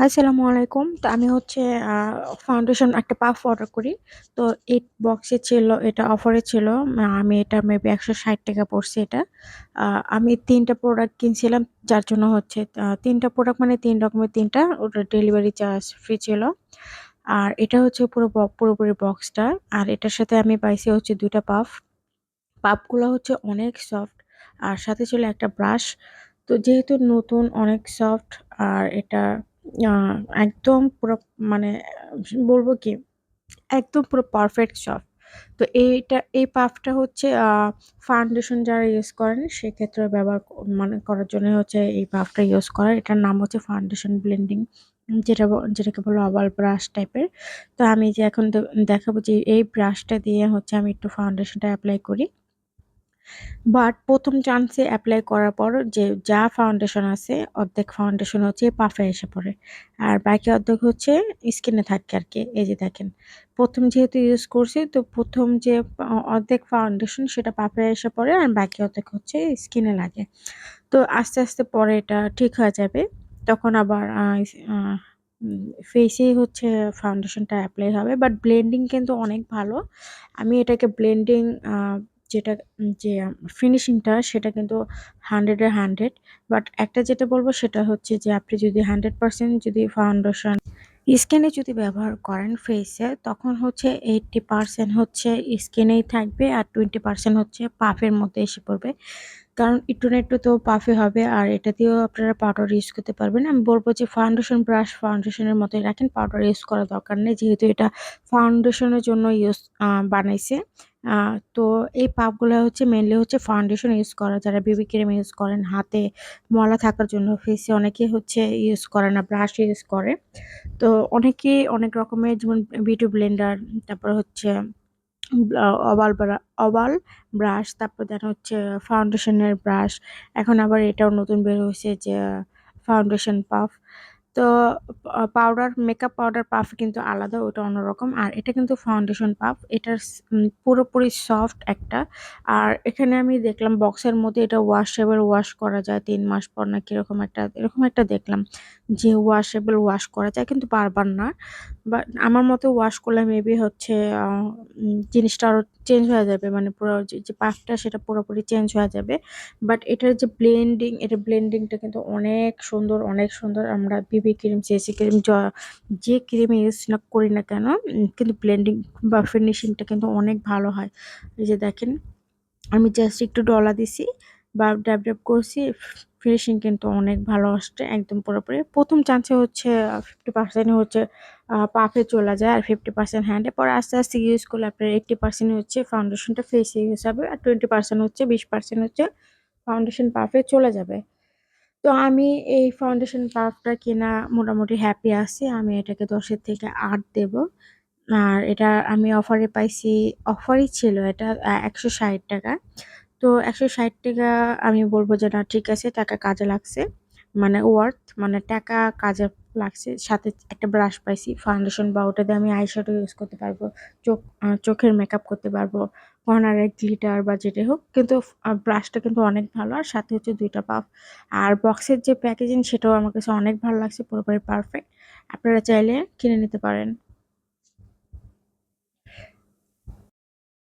আসসালামু আলাইকুম। তো আমি হচ্ছে ফাউন্ডেশন একটা পাফ অর্ডার করি। তো এই বক্সে ছিল, এটা অফারে ছিল। আমি এটা মেবি ৳১৬০ পড়ছে এটা। আমি ৩ টা প্রোডাক্ট কিনছিলাম, যার জন্য হচ্ছে, আ ৩ টা প্রোডাক্ট মানে তিন রকমের তিনটা, ওটা ডেলিভারি চার্জ ফ্রি ছিল। আর এটা হচ্ছে পুরো পুরোপুরি বক্সটা। আর এটার সাথে আমি পাইছি হচ্ছে ২ টা পাফ। পাফগুলা হচ্ছে অনেক সফট আর সাথে ছিল একটা ব্রাশ। তো যেহেতু নতুন, অনেক সফট আর এটা একদম পুরো মানে বলব কি, একদম পুরো পারফেক্ট সফট। তো এইটা, এই পাফটা হচ্ছে ফাউন্ডেশন যারা ইউজ করেন, সেক্ষেত্রে ব্যবহার মানে করার জন্য হচ্ছে এই পাফটা ইউজ করা। এটার নাম হচ্ছে ফাউন্ডেশন ব্লেন্ডিং যেটা যেটাকে বলে ওভাল ব্রাশ টাইপের। তো আমি যে এখন দেখাবো যে এই ব্রাশটা দিয়ে হচ্ছে আমি একটু ফাউন্ডেশনটা অ্যাপ্লাই করি। বাট প্রথম চান্সে অ্যাপ্লাই করার পর যে যা ফাউন্ডেশন আছে অর্ধেক ফাউন্ডেশন হচ্ছে পাফে এসে পড়ে। আর বাকি অর্ধেক হচ্ছে স্কিনে থাকে আর কি এই যে দেখেন। প্রথম যেহেতু ইউজ করছি তো প্রথম যে অর্ধেক ফাউন্ডেশন সেটা পাফে এসে পড়ে আর বাকি অর্ধেক হচ্ছে স্কিনে লাগে। তো আস্তে, আস্তে পরে এটা ঠিক হয়ে যাবে। তখন আবার ফেসেই হচ্ছে ফাউন্ডেশনটা অ্যাপ্লাই হবে। বাট ব্লেন্ডিং কিন্তু অনেক ভালো। আমি এটাকে ব্লেন্ডিং যেটা যে ফিনিশিংটা সেটা কিন্তু হান্ড্রেডে হান্ড্রেড বাট একটা যেটা বলব সেটা হচ্ছে যে, আপনি যদি 100% যদি ফাউন্ডেশন স্কিনে যদি ব্যবহার করেন ফেসে তখন হচ্ছে 80% হচ্ছে স্কিনেই থাকবে আর 20% হচ্ছে পাফের মধ্যে এসে পড়বে। কারণ একটু না একটু তো পাফে হবে আর এটা দিয়েও আপনারা পাউডার ইউজ করতে পারবেন। আমি বলব যে ফাউন্ডেশন ব্রাশ ফাউন্ডেশনের মতোই রাখেন। পাউডার ইউজ করা দরকার নেই। যেহেতু এটা ফাউন্ডেশনের জন্য ইউজ বানাইছে। তো এই পাপগুলো হচ্ছে মেনলি হচ্ছে ফাউন্ডেশন ইউজ করা। যারা বেবি ক্রিম ইউজ করেন হাতে ময়লা থাকার জন্য ফেসে অনেকে হচ্ছে ইউজ করে না, ব্রাশ ইউজ করে। তো অনেকেই অনেক রকমের যেমন বিউটি ব্লেন্ডার তারপর হচ্ছে ব্রা ওভাল ব্রাশ তারপর দেন হচ্ছে ফাউন্ডেশনের ব্রাশ। এখন আবার এটাও নতুন বের হইছে যে ফাউন্ডেশন পাফ। তো পাউডার মেকআপ পাউডার পাফ কিন্তু আলাদা ওটা অন্যরকম। আর এটা কিন্তু ফাউন্ডেশন পাফ। এটার পুরোপুরি সফট একটা। আর এখানে আমি দেখলাম বক্সের মধ্যে এটা ওয়াশেবল ওয়াশ করা যায় তিন মাস পর না কীরকম একটা এরকম একটা দেখলাম। যে ওয়াশেবল ওয়াশ করা যায় কিন্তু বারবার না। বাট আমার মতে ওয়াশ করলে মেবি হচ্ছে জিনিসটা আরও চেঞ্জ হয়ে যাবে। মানে পুরো যে পাফটা সেটা পুরোপুরি চেঞ্জ হয়ে যাবে। বাট এটার যে ব্লেন্ডিং এটা ব্লেন্ডিংটা কিন্তু অনেক সুন্দর, অনেক সুন্দর। আমরা বিবি ক্রিম, সিসি ক্রিম যে ক্রিম ইউজ না করি না কেন কিন্তু ব্লেন্ডিং বা ফিনিশিংটা কিন্তু অনেক ভালো হয়। এই যে দেখেন আমি জাস্ট একটু ডলা দিছি বা ড্যাব, ড্যাব করছি ফিনিশিং কিন্তু অনেক ভালো আসছে একদম পুরোপুরি। প্রথম চান্সে হচ্ছে ফিফটি 50% হচ্ছে পাফে চলে যায় আর 50% হ্যান্ডে। পরে আস্তে, আস্তে ইউজ করলে আপনার 80% হচ্ছে ফাউন্ডেশনটা ফেসে ইউজ হবে আর 20% হচ্ছে 20% হচ্ছে ফাউন্ডেশন পাফে চলে যাবে। তো আমি এই ফাউন্ডেশন পাফটা কেনা মোটামুটি হ্যাপি আছি। আমি এটাকে দশের থেকে আট দেব। আর এটা আমি অফারে পাইছি অফারই ছিল এটা একশো ষাট টাকা তো ৳১৬০ আমি বলব যে, না, ঠিক আছে, টাকা কাজে লাগছে। মানে ওয়ার্থ মানে টাকা কাজে লাগছে। সাথে একটা ব্রাশ পাইছি ফাউন্ডেশন বা ওটা দিয়ে আমি আইশ্যাডো ইউজ করতে পারব। চোখ চোখের মেকআপ করতে পারব। কর্নারে গ্লিটার বা যেটাই হোক, কিন্তু ব্রাশটা কিন্তু অনেক ভালো আর সাথে হচ্ছে দুইটা পাফ। আর বক্সের যে প্যাকেজিং সেটাও আমার কাছে অনেক ভালো লাগছে পুরোপুরি পারফেক্ট। আপনারা চাইলে কিনে নিতে পারেন।